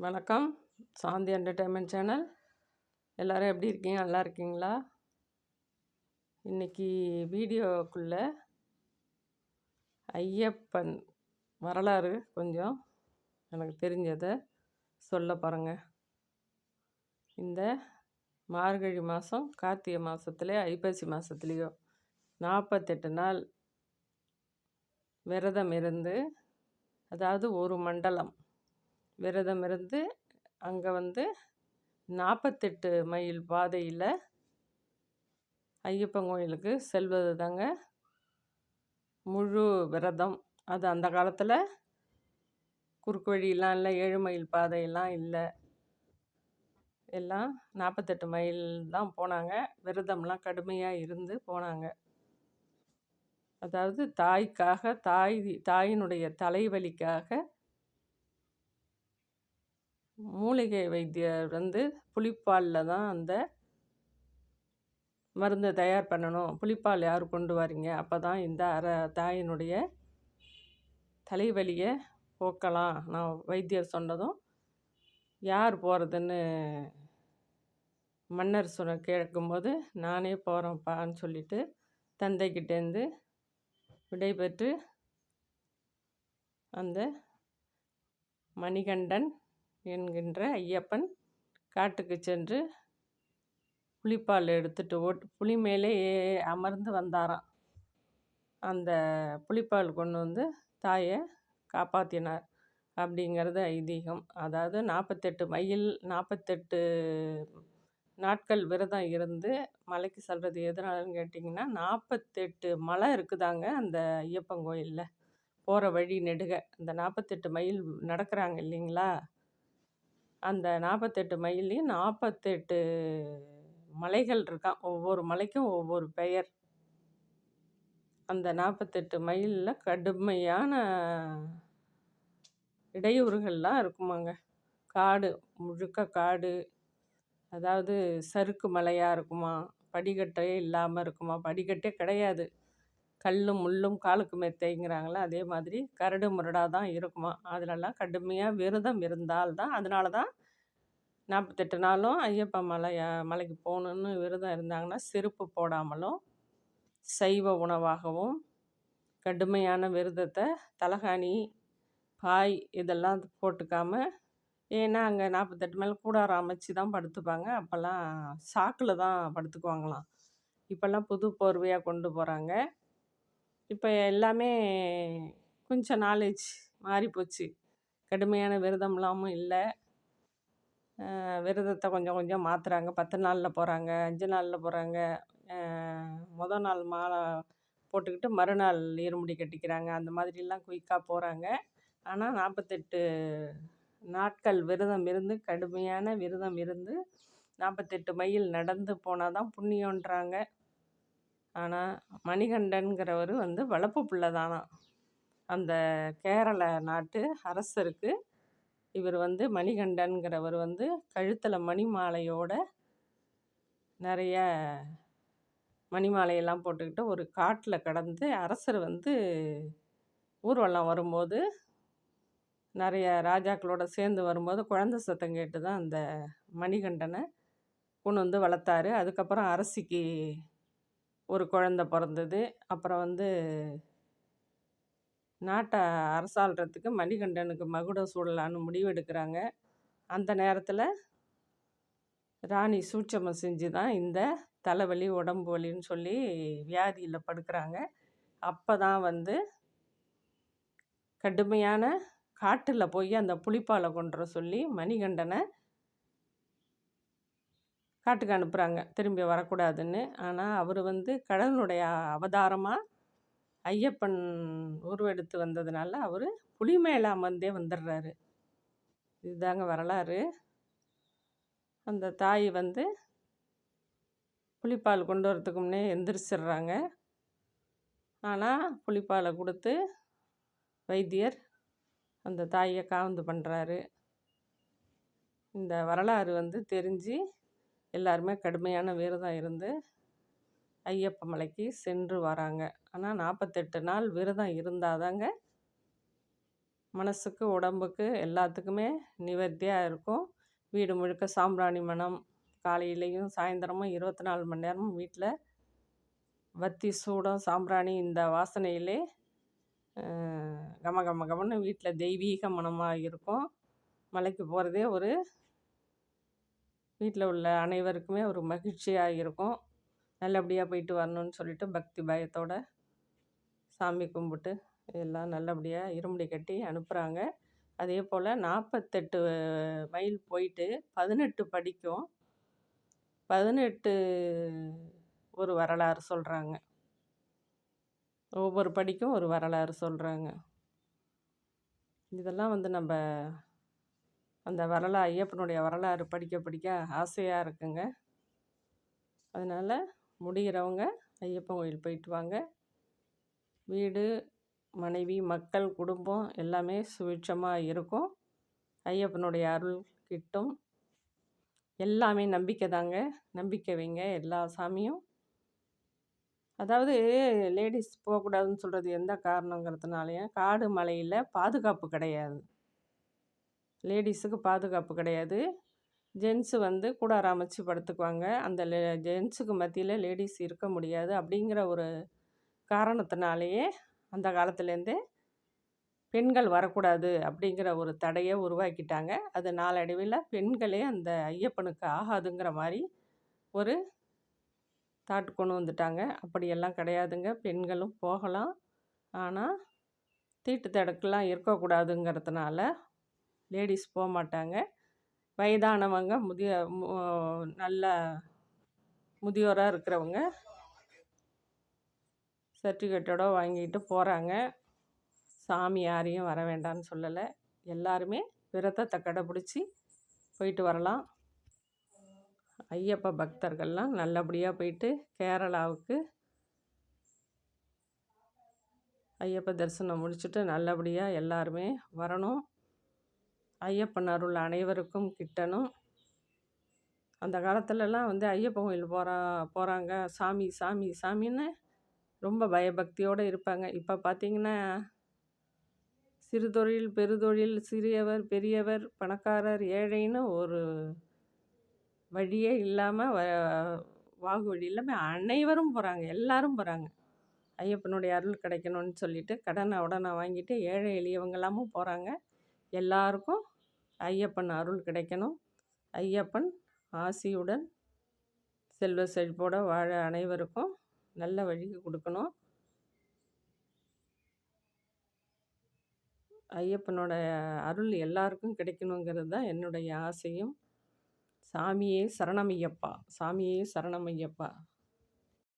வணக்கம். சாந்தி entertainment channel எல்லோரும் எப்படி இருக்கீங்க? நல்லா இருக்கீங்களா? இன்றைக்கி வீடியோக்குள்ளே ஐயப்பன் வரலாறு கொஞ்சம் எனக்கு தெரிஞ்சதை சொல்ல பாருங்க. இந்த மார்கழி மாதம் கார்த்திகை மாதத்துலேயே ஐப்பசி மாதத்துலேயோ நாற்பத்தெட்டு நாள் விரதம் இருந்து அதாவது ஒரு மண்டலம் விரதம் இருந்து அங்கே வந்து நாற்பத்தெட்டு மைல் பாதையில் ஐயப்பன் கோயிலுக்கு செல்வது தாங்க முழு விரதம். அது அந்த காலத்தில் குறுக்கு வழியெலாம் இல்லை ஏழு மைல் பாதையெல்லாம் இல்லை. எல்லாம் நாற்பத்தெட்டு மைல் தான் போனாங்க. விரதம்லாம் கடுமையாக இருந்து போனாங்க. அதாவது தாய்க்காக தாய் தாயினுடைய தலைவலிக்காக மூலிகை வைத்தியர் வந்து புளிப்பாலில் தான் அந்த மருந்தை தயார் பண்ணணும். புளிப்பால் யார் கொண்டு வரீங்க? அப்போ தான் இந்த அற தாயினுடைய தலைவலியை போக்கலாம். நான் வைத்தியர் சொன்னதும் யார் போகிறதுன்னு மன்னர் சொன்ன கேட்கும்போது நானே போகிறேன்ப்பான்னு சொல்லிவிட்டு தந்தைக்கிட்டேருந்து விடைபெற்று அந்த மணிகண்டன் என்கின்ற ஐயப்பன் காட்டுக்கு சென்று புளிப்பால் எடுத்துட்டு ஓட்டு புலி மேலே அமர்ந்து வந்தாராம். அந்த புளிப்பால் கொண்டு வந்து தாயை காப்பாற்றினார் அப்படிங்கிறது ஐதீகம். அதாவது நாற்பத்தெட்டு மைல் நாற்பத்தெட்டு நாட்கள் விரதம் இருந்து மலைக்கு செல்வது எதனாலன்னு கேட்டிங்கன்னா நாற்பத்தெட்டு மலை இருக்குதாங்க அந்த ஐயப்பன் கோயிலில். போகிற வழி நெடுக. இந்த நாற்பத்தெட்டு மைல் நடக்கிறாங்க இல்லைங்களா? அந்த நாற்பத்தெட்டு மைல்லையும் நாற்பத்தெட்டு மலைகள் இருக்கான் ஒவ்வொரு மலைக்கும் ஒவ்வொரு பெயர். அந்த நாற்பத்தெட்டு மைலில் கடுமையான இடையூறுகள்லாம் இருக்குமாங்க. காடு முழுக்க காடு அதாவது சறுக்கு மலையாக இருக்குமா படிக்கட்டே இல்லாமல் இருக்குமா படிக்கட்டே கிடையாது. கல்லும் முள்ளும் காலுக்கு மெத்தைங்கிறாங்களே அதே மாதிரி கரடு முரடாக தான் இருக்குமா? அதிலெல்லாம் கடுமையாக விரதம் இருந்தால் தான் அதனால தான் நாற்பத்தெட்டு நாளும் ஐயப்ப மலை மலைக்கு போகணுன்னு விரதம் இருந்தாங்கன்னா செருப்பு போடாமலும் சைவ உணவாகவும் கடுமையான விரதத்தை தலகாணி பாய் இதெல்லாம் போட்டுக்காமல் ஏன்னா அங்கே நாற்பத்தெட்டு மேலே கூடாரம் அமைச்சு தான் படுத்துப்பாங்க. அப்போல்லாம் சாக்கில் தான் படுத்துக்குவாங்களாம். இப்போல்லாம் புது போர்வையாக கொண்டு போகிறாங்க இப்போ எல்லாமே கொஞ்சம் நாலேஜ் மாறிப்போச்சு கடுமையான விரதம்லாமும் இல்லை. விரதத்தை கொஞ்சம் கொஞ்சம் மாற்றுறாங்க பத்து நாளில் போகிறாங்க அஞ்சு நாளில் போகிறாங்க மொதல் நாள் மாலை போட்டுக்கிட்டு மறுநாள் இருமுடி கட்டிக்கிறாங்க. அந்த மாதிரிலாம் குயிக்காக போகிறாங்க ஆனால் நாற்பத்தெட்டு நாட்கள் விரதம் இருந்து கடுமையான விரதம் இருந்து நாற்பத்தெட்டு மைல் நடந்து போனால் தான் புண்ணியன்றாங்க ஆனால் மணிகண்டன்கிறவர் வந்து வளர்ப்பு பிள்ளை தானாம் அந்த கேரள நாட்டு அரசருக்கு இவர் வந்து மணிகண்டன்கிறவர் வந்து கழுத்தில் மணி மாலையோட நிறைய மணிமாலையெல்லாம் போட்டுக்கிட்டு ஒரு காட்டில் கடந்து அரசர் வந்து ஊர்வலம் வரும்போது நிறைய ராஜாக்களோட சேர்ந்து வரும்போது குழந்த சத்தம் கேட்டு தான் அந்த மணிகண்டனை கொண்டு வந்து வளர்த்தாரு அதுக்கப்புறம் அரசிக்கு ஒரு குழந்த பிறந்தது. அப்புறம் வந்து நாட்டை அரசாள்றதுக்கு மணிகண்டனுக்கு மகுடம் சூடலான்னு முடிவெடுக்கிறாங்க அந்த நேரத்தில் ராணி சூட்சமம் செஞ்சு தான் இந்த தலைவலி உடம்பு வலின்னு சொல்லி வியாதியில் படுக்கிறாங்க. அப்போ தான் வந்து கடுமையான காட்டில் போய் அந்த புளிப்பாலை கொண்டுற சொல்லி மணிகண்டனை காட்டுக்கு அனுப்புகிறாங்க திரும்பி வரக்கூடாதுன்னு. ஆனால் அவர் வந்து கடவுளுடைய அவதாரமாக ஐயப்பன் உருவெடுத்து வந்ததுனால அவர் புலி மேலே அமர்ந்தே வந்துடுறாரு. இதுதாங்க வரலாறு. அந்த தாய் வந்து புளிப்பால் கொண்டு வரத்துக்கு முன்னே எந்திரிச்சிடுறாங்க. ஆனால் புளிப்பாலை கொடுத்து வைத்தியர் அந்த தாயை காவந்து பண்ணுறாரு இந்த வரலாறு வந்து தெரிஞ்சு எல்லாருமே கடுமையான விரதம் இருந்து ஐயப்ப மலைக்கு சென்று வராங்க. ஆனால் நாற்பத்தெட்டு நாள் விரதம் இருந்தால் தாங்க மனசுக்கு உடம்புக்கு எல்லாத்துக்குமே நிவர்த்தியாக இருக்கும். வீடு முழுக்க சாம்பிராணி மனம் காலையிலையும் சாயந்தரமும் இருபத்தி நாலு மணி நேரமும் வீட்டில் வத்தி சூடம் சாம்பிராணி இந்த வாசனையிலே கம கம கமன்னு வீட்டில் தெய்வீக மனமாக இருக்கும். மலைக்கு போகிறதே ஒரு வீட்டில் உள்ள அனைவருக்குமே ஒரு மகிழ்ச்சியாக இருக்கும். நல்லபடியாக போயிட்டு வரணும்னு சொல்லிட்டு பக்தி பயத்தோட சாமி கும்பிட்டு எல்லாம் நல்லபடியாக இருமுடி கட்டி அனுப்புகிறாங்க அதே போல் நாற்பத்தெட்டு மைல் போயிட்டு பதினெட்டு படிக்கும். பதினெட்டு ஒரு வரலாறு சொல்கிறாங்க ஒவ்வொரு படிக்கும் ஒரு வரலாறு சொல்கிறாங்க இதெல்லாம் வந்து நம்ம அந்த வரலாறு ஐயப்பனுடைய வரலாறு படிக்க படிக்க ஆசையாக இருக்குங்க. அதனால் முடிகிறவங்க ஐயப்பன் கோயில் போயிட்டு வாங்க. வீடு மனைவி மக்கள் குடும்பம் எல்லாமே சுபிட்சமாக இருக்கும். ஐயப்பனுடைய அருள் கிட்டும் எல்லாமே நம்பிக்கை தாங்க. நம்பிக்கை வைங்க எல்லா சாமியும். அதாவது லேடிஸ் போகக்கூடாதுன்னு சொல்கிறது எந்த காரணங்கிறதுனாலையும் காடு மலையில் பாதுகாப்பு கிடையாது. லேடிஸுக்கு பாதுகாப்பு கிடையாது. ஜென்ஸு வந்து கூடார அமைச்சு படுத்துக்குவாங்க. அந்த லே ஜென்ஸுக்கு மத்தியில் லேடிஸ் இருக்க முடியாது அப்படிங்கிற ஒரு காரணத்தினாலேயே அந்த காலத்துலேருந்தே பெண்கள் வரக்கூடாது அப்படிங்கிற ஒரு தடையை உருவாக்கிட்டாங்க. அது நாளடைவில் பெண்களே அந்த ஐயப்பனுக்கு ஆகாதுங்கிற மாதிரி ஒரு தாட்டு கொண்டு வந்துட்டாங்க. அப்படியெல்லாம் கிடையாதுங்க. பெண்களும் போகலாம். ஆனால் தீட்டு தடுக்கெலாம் இருக்கக்கூடாதுங்கிறதுனால லேடிஸ் போக மாட்டாங்க வயதானவங்க முதிய நல்ல முதியோராக இருக்கிறவங்க சர்டிஃபிகேட்டோட வாங்கிட்டு போகிறாங்க சாமி யாரையும் வர வேண்டாம்னு சொல்லலை. எல்லாருமே விரதத்தை கடைப்பிடிச்சி போயிட்டு வரலாம். ஐயப்ப பக்தர்கள்லாம் நல்லபடியாக போயிட்டு கேரளாவுக்கு ஐயப்ப தரிசனம் முடிச்சுட்டு நல்லபடியாக எல்லாருமே வரணும். ஐயப்பன் அருள் அனைவருக்கும் கிட்டணும். அந்த காலத்துலலாம் வந்து ஐயப்பன் கோயில் போகிறா போகிறாங்க சாமி சாமி சாமின்னு ரொம்ப பயபக்தியோடு இருப்பாங்க. இப்போ பார்த்திங்கன்னா சிறு தொழில் பெருதொழில் சிறியவர் பெரியவர் பணக்காரர் ஏழைன்னு ஒரு வழியே இல்லாமல் வ வாகு வழி இல்லாமல் அனைவரும் போகிறாங்க எல்லாரும் போகிறாங்க ஐயப்பனுடைய அருள் கிடைக்கணும்னு சொல்லிட்டு கடனை உடனே வாங்கிட்டு ஏழை எளியவங்களாமும் போகிறாங்க எல்லாருக்கும் ஐயப்பன் அருள் கிடைக்கணும். ஐயப்பன் ஆசியுடன் செல்வ செழிப்போட வாழ அனைவருக்கும் நல்ல வழி கொடுக்கணும். ஐயப்பனோட அருள் எல்லாருக்கும் கிடைக்கணுங்கிறது தான் என்னுடைய ஆசையும். சாமியே சரணமையப்பா. சாமியே சரணமையப்பா.